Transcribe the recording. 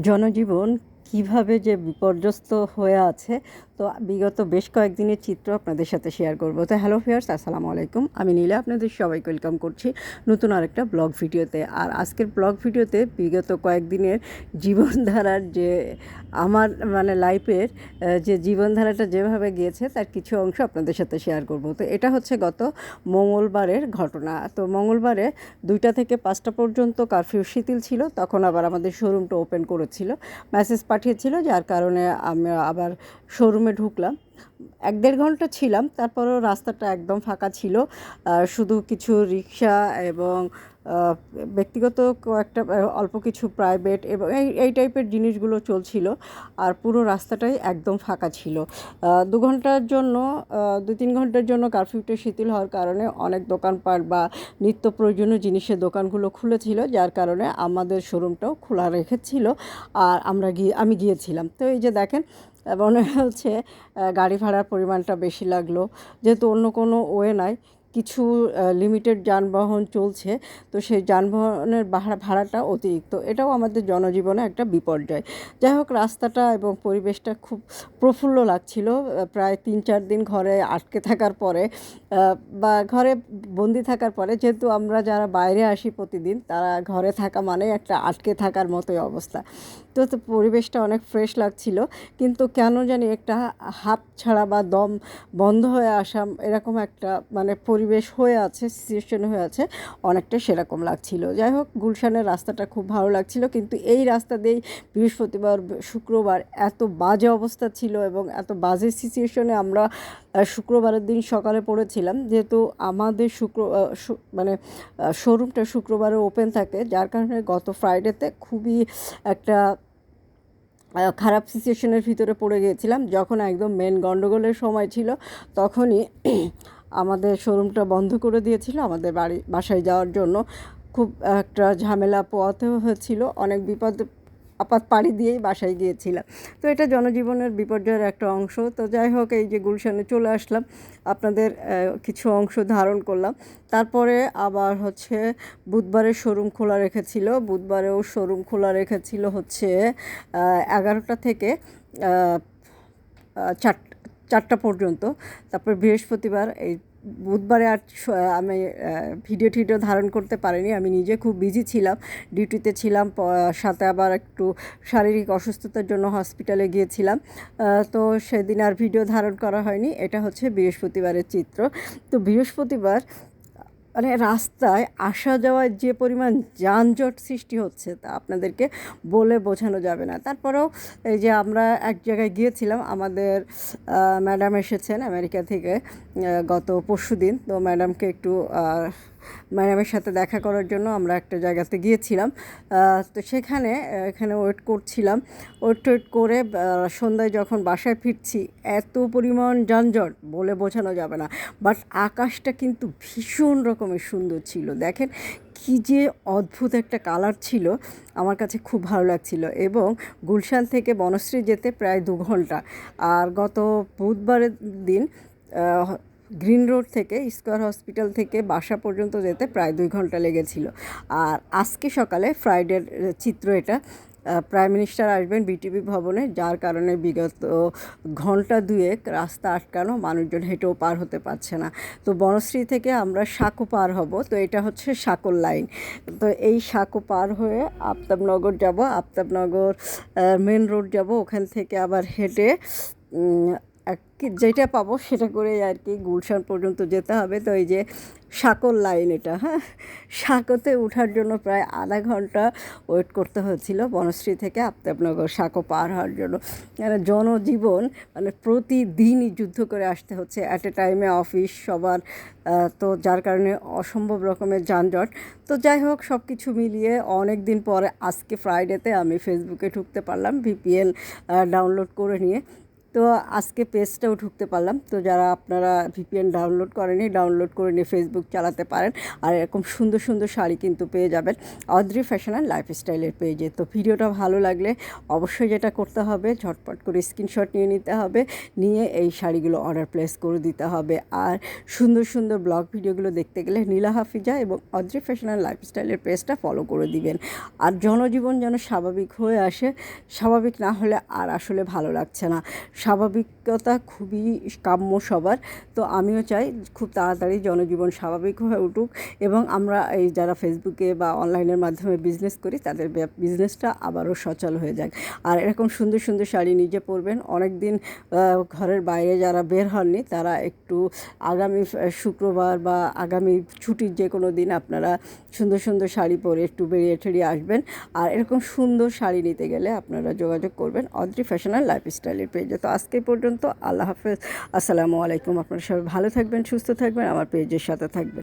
জনজীবন কীভাবে যে বিপর্যস্ত হয়ে আছে, তো বিগত বেশ কয়েকদিনের চিত্র আপনাদের সাথে শেয়ার করব। তো হ্যালো ফিয়ার্স আসসালামু আলাইকুম। আমি নীলা, আপনাদের সবাইকে ওয়েলকাম করছি নতুন আরেকটা ব্লগ ভিডিওতে। আর আজকের ব্লগ ভিডিওতে বিগত কয়েকদিনের জীবনধারার যে আমার মানে লাইফের যে জীবনধারাটা যেভাবে গিয়েছে, তার কিছু অংশ আপনাদের সাথে শেয়ার করব। তো এটা হচ্ছে গত মঙ্গলবারের ঘটনা। তো মঙ্গলবারে দুইটা থেকে পাঁচটা পর্যন্ত কারফিউ শিথিল ছিল, তখন আবার আমাদের শোরুমটা ওপেন করেছিল। মেসেজ পাঠিয়েছিল, যার কারণে আমি আবার শোরুমে ঢুকলাম। এক দেড় ঘণ্টা ছিলাম, তারপরও রাস্তাটা একদম ফাঁকা ছিল। শুধু কিছু রিক্সা এবং ব্যক্তিগত কয়েকটা অল্প কিছু প্রাইভেট এবং এই এই টাইপের জিনিসগুলো চলছিল আর পুরো রাস্তাটাই একদম ফাঁকা ছিল। দু ঘণ্টার জন্য দু তিন ঘণ্টার জন্য কারফিউটা শিথিল হওয়ার কারণে অনেক দোকানপাট বা নিত্য প্রয়োজনীয় জিনিসের দোকানগুলো খুলেছিল, যার কারণে আমাদের শোরুমটাও খোলা রেখেছিল আর আমরা গিয়ে, আমি গিয়েছিলাম। তো এই যে দেখেন, মনে হচ্ছে গাড়ি ভাড়ার পরিমাণটা বেশি লাগল। যেহেতু অন্য কোনো ওয়ে নাই কিছু লিমিটেড যানবাহন চলছে, তো সেই যানবাহনের ভাড়া, ভাড়াটা অতিরিক্ত। এটাও আমাদের জনজীবনে একটা বিপর্যয়। যাই হোক, রাস্তাটা এবং পরিবেশটা খুব প্রফুল্ল লাগছিল প্রায় তিন, চার দিন ঘরে আটকে থাকার পরে বা ঘরে বন্দি থাকার পরে, যেহেতু আমরা যারা বাইরে আসি প্রতিদিন, তারা ঘরে থাকা মানে একটা আটকে থাকার মতোই অবস্থা। তো তো পরিবেশটা অনেক ফ্রেশ লাগছিল, কিন্তু কেন জানি একটা হাত ছাড়া বা দম বন্ধ হয়ে আসা এরকম একটা মানে পরিবেশ হয়ে আছে সিচুয়েশন হয়ে আছে, অনেকটা সেরকম লাগছিল। যাই হোক, গুলশানের রাস্তাটা খুব ভালো লাগছিল, কিন্তু এই রাস্তা দিয়েই বৃহস্পতিবার, শুক্রবার এত বাজে অবস্থা ছিল এবং এত বাজে সিচুয়েশনে আমরা শুক্রবারের দিন সকালে পড়েছিলাম। যেহেতু আমাদের শুক্র মানে শোরুমটা শুক্রবারে ওপেন থাকে, যার কারণে গত ফ্রাইডেতে খুবই একটা খারাপ সিচুয়েশনের ভিতরে পড়ে গিয়েছিলাম। যখন একদম মেন গণ্ডগোলের সময় ছিল, তখনই আমাদের শোরুমটা বন্ধ করে দিয়েছিল আমাদের বাড়ি বাসায় যাওয়ার জন্য। খুব একটা ঝামেলা পোয়াতেও হয়েছিল অনেক বিপদ আপাত পাড়ি দিয়েই বাসায় গিয়েছিলাম। তো এটা জনজীবনের বিপর্যয়ের একটা অংশ। তো যাই হোক এই যে গুলশানে চলে আসলাম আপনাদের কিছু অংশ ধারণ করলাম। তারপরে আবার হচ্ছে বুধবারে শোরুম খোলা রেখেছিল বুধবারেও শোরুম খোলা রেখেছিল হচ্ছে এগারোটা থেকে আহ, আহ, চার চারটা পর্যন্ত। তারপর বৃহস্পতিবার, এই বুধবারে আর আমি ভিডিও টিডিও ধারণ করতে পারিনি। আমি নিজে খুব বিজি ছিলাম, ডিউটিতে ছিলাম সাথে আবার একটু শারীরিক অসুস্থতার জন্য হসপিটালে গিয়েছিলাম। তো সেদিন আর ভিডিও ধারণ করা হয়নি। এটা হচ্ছে বৃহস্পতিবারের চিত্র। তো বৃহস্পতিবার মানে রাস্তায় আসা যাওয়ার যে পরিমাণ যানজট সৃষ্টি হচ্ছে তা আপনাদেরকে বলে বোঝানো যাবে না। তারপরেও এই যে আমরা এক জায়গায় গিয়েছিলাম, আমাদের ম্যাডাম এসেছেন আমেরিকা থেকে গত পরশু দিন তো ম্যাডামকে একটু ম্যাডামের সাথে দেখা করার জন্য আমরা একটা জায়গাতে গিয়েছিলাম। তো সেখানে এখানে ওয়েট করছিলাম। ওয়েট টোয়েট করে সন্ধ্যায় যখন বাসায় ফিরছি, এত পরিমাণ যানজট বলে বোঝানো যাবে না। বাট আকাশটা কিন্তু ভীষণ রকমের সুন্দর ছিল। দেখেন কি যে অদ্ভুত একটা কালার ছিল। আমার কাছে খুব ভালো লাগছিল। এবং গুলশান থেকে বনশ্রী যেতে প্রায় দু ঘণ্টা। আর গত বুধবারের দিন গ্রিন রোড থেকে, স্কোয়ার হসপিটাল থেকে বাসা পর্যন্ত যেতে প্রায় দুই ঘণ্টা লেগেছিল। আর আজকে সকালে ফ্রাইডের চিত্র এটা। প্রাইম মিনিস্টার আসবেন বিটিভি ভবনে, যার কারণে বিগত ঘণ্টা দুয়েক রাস্তা আটকানো মানুষজন হেঁটেও পার হতে পারছে না। তো বনশ্রী থেকে আমরা সাঁকো পার হব। তো এটা হচ্ছে সাঁকোর লাইন। তো এই সাঁকো পার হয়ে আফতাবনগর যাব। আফতাবনগর মেন রোড যাব। ওখান থেকে আবার হেঁটে যেটা পাবো সেটা করে আর কি গুলশান পর্যন্ত যেতে হবে। তো এই যে সাঁকোর লাইন এটা হ্যাঁ? সাঁকোতে ওঠার জন্য প্রায় আধা ঘণ্টা ওয়েট করতে হয়েছিল বনশ্রী থেকে আপনার সাঁকো পার হওয়ার জন্য। মানে জনজীবন মানে প্রতিদিনই যুদ্ধ করে আসতে হচ্ছে অ্যাট এ টাইমে অফিস সবার তো যার কারণে অসম্ভব রকমের যানজট। তো যাই হোক সব কিছু মিলিয়ে অনেক দিন পরে আজকে ফ্রাইডেতে আমি ফেসবুকে ঢুকতে পারলাম ভিপিএন ডাউনলোড করে নিয়ে। তো আজকে পেজটাও ঢুকতে পারলাম। তো যারা আপনারা ভিপিএন ডাউনলোড করেনি ডাউনলোড করে নিয়ে ফেসবুক চালাতে পারেন। আর এরকম সুন্দর সুন্দর শাড়ি কিন্তু পেয়ে যাবেন অদ্রি ফ্যাশন অ্যান্ড লাইফস্টাইলের পেজে তো ভিডিওটা ভালো লাগলে অবশ্যই যেটা করতে হবে, ঝটপট করে স্ক্রিনশট নিয়ে নিতে হবে, নিয়ে এই শাড়িগুলো অর্ডার প্লেস করে দিতে হবে। আর সুন্দর সুন্দর ব্লগ ভিডিওগুলো দেখতে গেলে নীলা হাফিজা এবং অদ্রি ফ্যাশন অ্যান্ড লাইফস্টাইলের পেজটা ফলো করে দিবেন। আর জনজীবন যেন স্বাভাবিক হয়ে আসে, স্বাভাবিক না হলে আর আসলে ভালো লাগছে না। স্বাভাবিকতা খুবই কাম্য সবার। তো আমিও চাই খুব তাড়াতাড়ি জনজীবন স্বাভাবিক হয়ে উঠুক এবং আমরা এই যারা ফেসবুকে বা অনলাইনের মাধ্যমে বিজনেস করি, তাদের বিজনেসটা আবারও সচল হয়ে যাক। আর এরকম সুন্দর সুন্দর শাড়ি নিজে পরবেন। অনেক দিন ঘরের বাইরে যারা বের হননি, তারা একটু আগামী শুক্রবার বা আগামী ছুটির যে কোনো দিন আপনারা সুন্দর সুন্দর শাড়ি পরে একটু বেরিয়ে ঠেরিয়ে আসবেন। আর এরকম সুন্দর শাড়ি নিতে গেলে আপনারা যোগাযোগ করবেন অদ্রি ফ্যাশন অ্যান্ড লাইফস্টাইলের পেজে তো আজকে পর্যন্ত, আল্লাহ হাফেজ। আসসালামু আলাইকুম, আপনারা সবাই ভালো থাকবেন, সুস্থ থাকবেন, আমার পেজের সাথে থাকবেন।